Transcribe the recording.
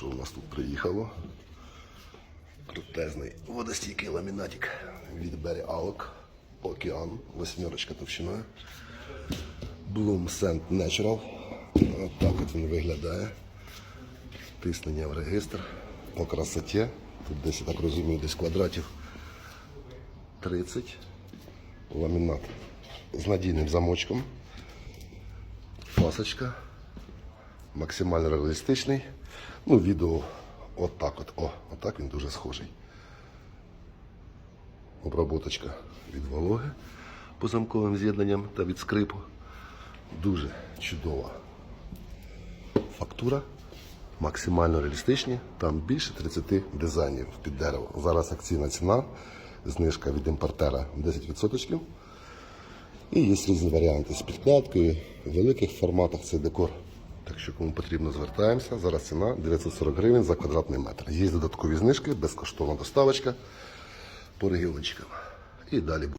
Що у нас тут приїхало? Крутезний водостійкий ламінатик від Berry Alk Океан, восьмерочка товщиною. Bloom Sand Natural. От так от він виглядає. Тиснення в регістр. По красоті. Тут десь, я так розумію, десь квадратів 30. Ламінат з надійним замочком. Пасочка. Максимально реалістичний. Ну, відео отак от. О, отак він дуже схожий. Обработочка від вологи по замковим з'єднанням та від скрипу. Дуже чудова фактура. Максимально реалістичні. Там більше 30 дизайнів під дерево. Зараз акційна ціна, знижка від імпортера 10%. І є різні варіанти з підкладкою, в великих форматах цей декор. Так що кому потрібно, звертаємося. Зараз ціна 940 гривень за квадратний метр. Є додаткові знижки, безкоштовна доставочка по регіончикам. І далі буде.